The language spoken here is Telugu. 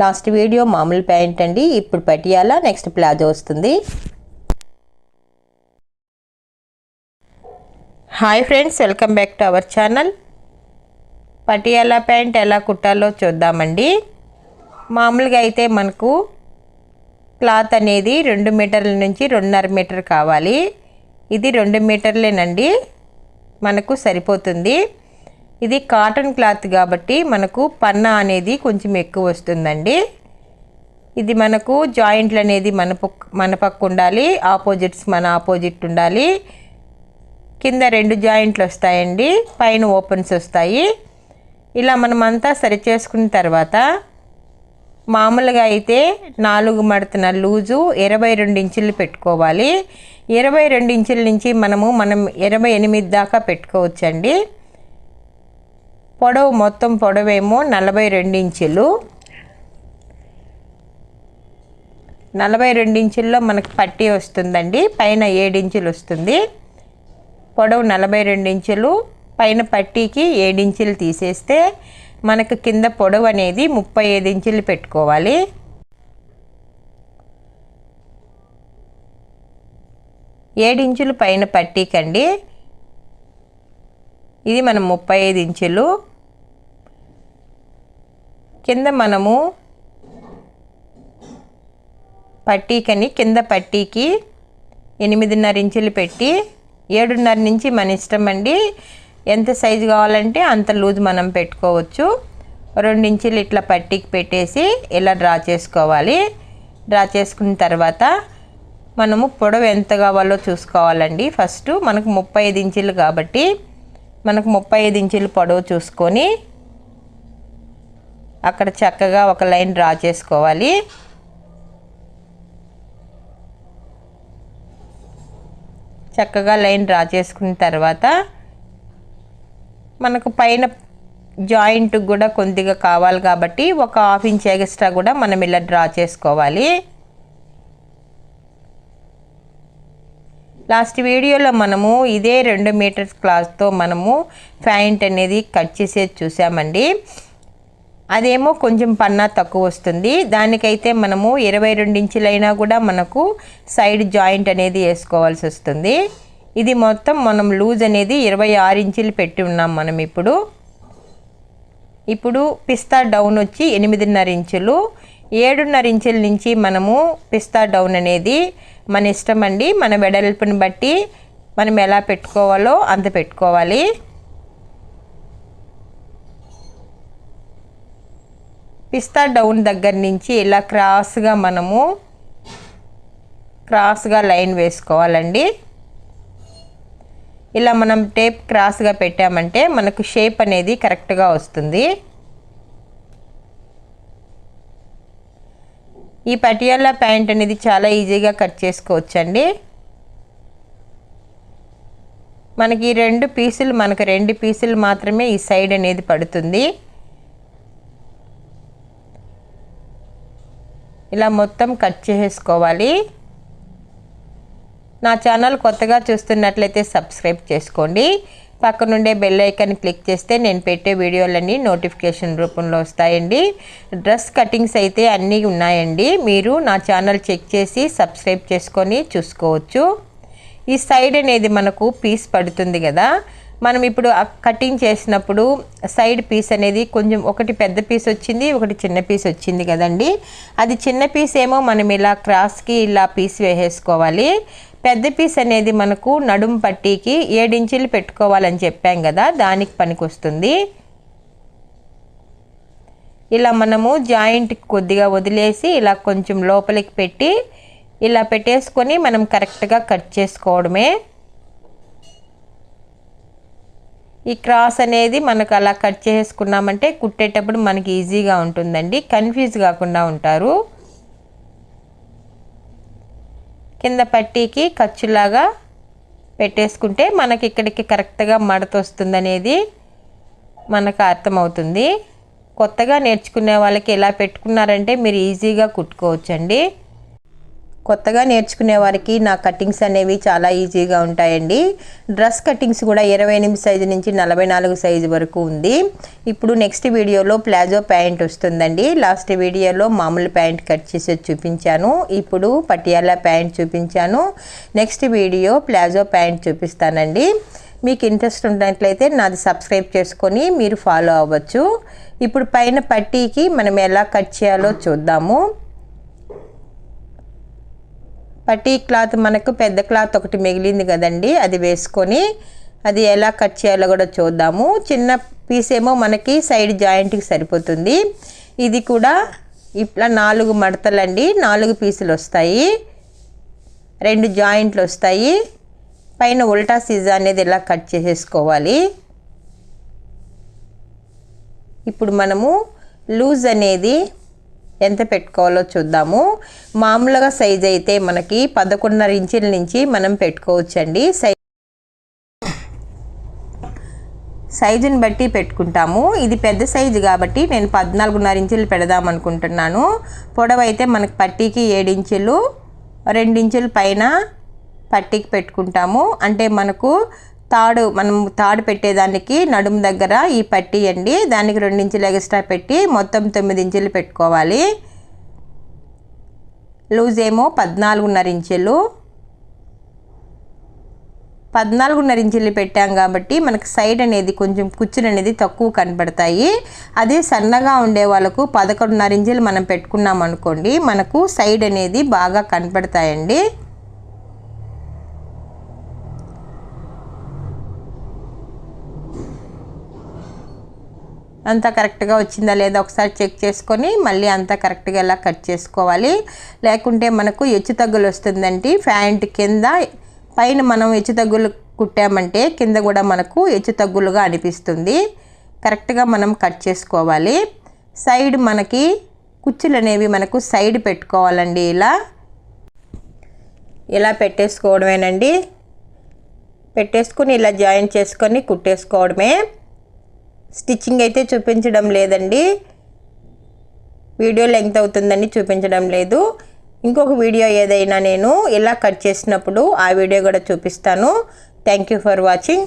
లాస్ట్ వీడియో మామూలు ప్యాంట్ అండి. ఇప్పుడు పటియాలా నెక్స్ట్ ప్లాజో వస్తుంది. Hi friends welcome back to our channel. Patiala pant ఎలా కుట్టాలో చూద్దామండి. మామూలుగా అయితే మనకు క్లాత్ అనేది రెండు మీటర్ల నుంచి రెండున్నర మీటర్ కావాలి. ఇది రెండు మీటర్లేనండి. మనకు సరిపోతుంది. ఇది కాటన్ క్లాత్ కాబట్టి మనకు పన్నా అనేది కొంచెం ఎక్కువ వస్తుందండి. ఇది మనకు జాయింట్లు అనేది మన పక్ మన పక్క ఉండాలి ఆపోజిట్స్ మన ఆపోజిట్ ఉండాలి. కింద రెండు జాయింట్లు వస్తాయండి పైన ఓపెన్స్ వస్తాయి. ఇలా మనమంతా సరి చేసుకున్న తర్వాత మామూలుగా అయితే నాలుగు మడతన లూజు ఇరవై రెండు ఇంచులు పెట్టుకోవాలి. ఇరవై రెండు ఇంచుల నుంచి మనము మనం ఇరవై ఎనిమిది దాకా పెట్టుకోవచ్చండి. పొడవు మొత్తం పొడవేమో నలభై రెండు ఇంచులు. నలభై రెండు ఇంచుల్లో మనకు పట్టి వస్తుందండి పైన ఏడు ఇంచులు వస్తుంది. పొడవు నలభై రెండు ఇంచులు పైన పట్టీకి ఏడించులు తీసేస్తే మనకు కింద పొడవు అనేది ముప్పై ఐదు ఇంచులు పెట్టుకోవాలి. ఏడించులు పైన పట్టీకండి. ఇది మనం ముప్పై ఐదు ఇంచులు కింద మనము పట్టీకని కింద పట్టీకి ఎనిమిదిన్నర ఇంచులు పెట్టి ఏడున్నర నుంచి మన ఇష్టం అండి. ఎంత సైజు కావాలంటే అంత లూజ్ మనం పెట్టుకోవచ్చు. రెండు ఇంచులు ఇట్లా పట్టీకి పెట్టేసి ఇలా డ్రా చేసుకోవాలి. డ్రా చేసుకున్న తర్వాత మనము పొడవు ఎంత కావాలో చూసుకోవాలండి. ఫస్ట్ మనకు ముప్పై ఐదు ఇంచులు కాబట్టి మనకు ముప్పై ఐదు ఇంచులు పొడవు చూసుకొని అక్కడ చక్కగా ఒక లైన్ డ్రా చేసుకోవాలి. చక్కగా లైన్ డ్రా చేసుకున్న తర్వాత మనకు పైన జాయింట్ కూడా కొద్దిగా కావాలి కాబట్టి ఒక హాఫ్ ఇంచ్ ఎక్స్ట్రా కూడా మనం ఇలా డ్రా చేసుకోవాలి. లాస్ట్ వీడియోలో మనము ఇదే రెండు మీటర్స్ క్లాత్తో మనము ప్యాంట్ అనేది కట్ చేసేది చూసామండి. అదేమో కొంచెం పన్నా తక్కువ వస్తుంది. దానికైతే మనము ఇరవై రెండు ఇంచులైనా కూడా మనకు సైడ్ జాయింట్ అనేది వేసుకోవాల్సి వస్తుంది. ఇది మొత్తం మనం లూజ్ అనేది ఇరవై ఆరు ఇంచులు పెట్టి ఉన్నాం మనం ఇప్పుడు. ఇప్పుడు పిస్తా డౌన్ వచ్చి ఎనిమిదిన్నర ఇంచులు. ఏడున్నర ఇంచుల నుంచి మనము పిస్తా డౌన్ అనేది మన ఇష్టం అండి. మన వెడల్పుని బట్టి మనం ఎలా పెట్టుకోవాలో అంత పెట్టుకోవాలి. పిస్తా డౌన్ దగ్గర నుంచి ఇలా క్రాస్గా మనము క్రాస్గా లైన్ వేసుకోవాలండి. ఇలా మనం టేప్ క్రాస్గా పెట్టామంటే మనకు షేప్ అనేది కరెక్ట్గా వస్తుంది. ఈ పటియాలా ప్యాంట్ అనేది చాలా ఈజీగా కట్ చేసుకోవచ్చండి. మనకి రెండు పీసులు మనకు రెండు పీసులు మాత్రమే ఈ సైడ్ అనేది పడుతుంది. ఇలా మొత్తం కట్ చేసుకోవాలి. నా ఛానల్ కొత్తగా చూస్తున్నట్లయితే సబ్స్క్రైబ్ చేసుకోండి. పక్కనుండే బెల్ ఐకాన్ క్లిక్ చేస్తే నేను పెట్టే వీడియోలన్నీ నోటిఫికేషన్ రూపంలో వస్తాయండి. డ్రెస్ కటింగ్స్ అయితే అన్నీ ఉన్నాయండి. మీరు నా ఛానల్ చెక్ చేసి సబ్స్క్రైబ్ చేసుకొని చూసుకోవచ్చు. ఈ సైడ్ అనేది మనకు పీస్ పడుతుంది కదా. మనం ఇప్పుడు కటింగ్ చేసినప్పుడు సైడ్ పీస్ అనేది కొంచెం ఒకటి పెద్ద పీస్ వచ్చింది ఒకటి చిన్న పీస్ వచ్చింది కదండి. అది చిన్న పీస్ ఏమో మనం ఇలా క్రాస్కి ఇలా పీస్ వేసేసుకోవాలి. పెద్ద పీస్ అనేది మనకు నడుం పట్టీకి ఏడించులు పెట్టుకోవాలని చెప్పాం కదా దానికి పనికి వస్తుంది. ఇలా మనము జాయింట్ కొద్దిగా వదిలేసి ఇలా కొంచెం లోపలికి పెట్టి ఇలా పెట్టేసుకొని మనం కరెక్ట్గా కట్ చేసుకోవడమే. ఈ క్రాస్ అనేది మనకు అలా కట్ చేసుకున్నామంటే కుట్టేటప్పుడు మనకి ఈజీగా ఉంటుందండి. కన్ఫ్యూజ్ కాకుండా ఉంటారు. కింద పట్టీకి ఖర్చులాగా పెట్టేసుకుంటే మనకి ఇక్కడికి కరెక్ట్గా మడత వస్తుందనేది మనకు అర్థమవుతుంది. కొత్తగా నేర్చుకునే వాళ్ళకి ఎలా పెట్టుకున్నారంటే మీరు ఈజీగా కుట్టుకోవచ్చండి. కొత్తగా నేర్చుకునే వారికి నా కటింగ్స్ అనేవి చాలా ఈజీగా ఉంటాయండి. డ్రెస్ కటింగ్స్ కూడా ఇరవై ఎనిమిది సైజు నుంచి నలభై నాలుగు సైజు వరకు ఉంది. ఇప్పుడు నెక్స్ట్ వీడియోలో ప్లాజో ప్యాంట్ వస్తుందండి. లాస్ట్ వీడియోలో మామూలు ప్యాంట్ కట్ చేసి చూపించాను. ఇప్పుడు పటియాలా ప్యాంట్ చూపించాను. నెక్స్ట్ వీడియో ప్లాజో ప్యాంట్ చూపిస్తానండి. మీకు ఇంట్రెస్ట్ ఉన్నట్లయితే నాది సబ్స్క్రైబ్ చేసుకొని మీరు ఫాలో అవ్వచ్చు. ఇప్పుడు పైన పట్టీకి మనం ఎలా కట్ చేయాలో చూద్దాము. పట్టీ క్లాత్ మనకు పెద్ద క్లాత్ ఒకటి మిగిలింది కదండి అది వేసుకొని అది ఎలా కట్ చేయాలో కూడా చూద్దాము. చిన్న పీస్ ఏమో మనకి సైడ్ జాయింట్కి సరిపోతుంది. ఇది కూడా ఇట్లా నాలుగు మడతలండి నాలుగు పీసులు వస్తాయి. రెండు జాయింట్లు వస్తాయి. పైన ఉల్టా సీజా అనేది ఇలా కట్ చేసేసుకోవాలి. ఇప్పుడు మనము లూజ్ అనేది ఎంత పెట్టుకోవాలో చూద్దాము. మామూలుగా సైజ్ అయితే మనకి పదకొండున్నర ఇంచుల నుంచి మనం పెట్టుకోవచ్చండి. సై సైజుని బట్టి పెట్టుకుంటాము. ఇది పెద్ద సైజు కాబట్టి నేను పద్నాలుగున్నర ఇంచులు పెడదాం అనుకుంటున్నాను. పొడవు అయితే మనకి పట్టీకి ఏడించులు రెండించుల పైన పట్టీకి పెట్టుకుంటాము. అంటే మనకు తాడు మనం తాడు పెట్టేదానికి నడుము దగ్గర ఈ పట్టీ అండి. దానికి రెండు ఇంచులు ఎక్స్ట్రా పెట్టి మొత్తం తొమ్మిది ఇంచులు పెట్టుకోవాలి. లూజ్ ఏమో పద్నాలుగున్నర ఇంచులు. పద్నాలుగున్నర ఇంచులు పెట్టాం కాబట్టి మనకు సైడ్ అనేది కొంచెం కుచ్చులు అనేది తక్కువ కనబడతాయి. అదే సన్నగా ఉండే వాళ్ళకు పదకొండున్నర ఇంచులు మనం పెట్టుకున్నాం అనుకోండి మనకు సైడ్ అనేది బాగా కనపడతాయండి అంతా కరెక్ట్గా వచ్చిందా లేదా ఒకసారి చెక్ చేసుకొని మళ్ళీ అంతా కరెక్ట్గా ఎలా కట్ చేసుకోవాలి. లేకుంటే మనకు హెచ్చు తగ్గులు వస్తుందండి. ప్యాంట్ కింద పైన మనం హెచ్చు తగ్గులు కుట్టామంటే కింద కూడా మనకు హెచ్చు తగ్గులుగా అనిపిస్తుంది. కరెక్ట్గా మనం కట్ చేసుకోవాలి. సైడ్ మనకి కుచ్చులు అనేవి మనకు సైడ్ పెట్టుకోవాలండి ఇలా. ఇలా పెట్టేసుకోవడమేనండి. పెట్టేసుకుని ఇలా జాయిన్ చేసుకొని కుట్టేసుకోవడమే. స్టిచ్చింగ్ అయితే చూపించడం లేదండి. వీడియో లెంగ్త్ అవుతుందని చూపించడం లేదు. ఇంకొక వీడియో ఏదైనా నేను ఇలా కట్ చేసినప్పుడు ఆ వీడియో కూడా చూపిస్తాను. Thank you for watching.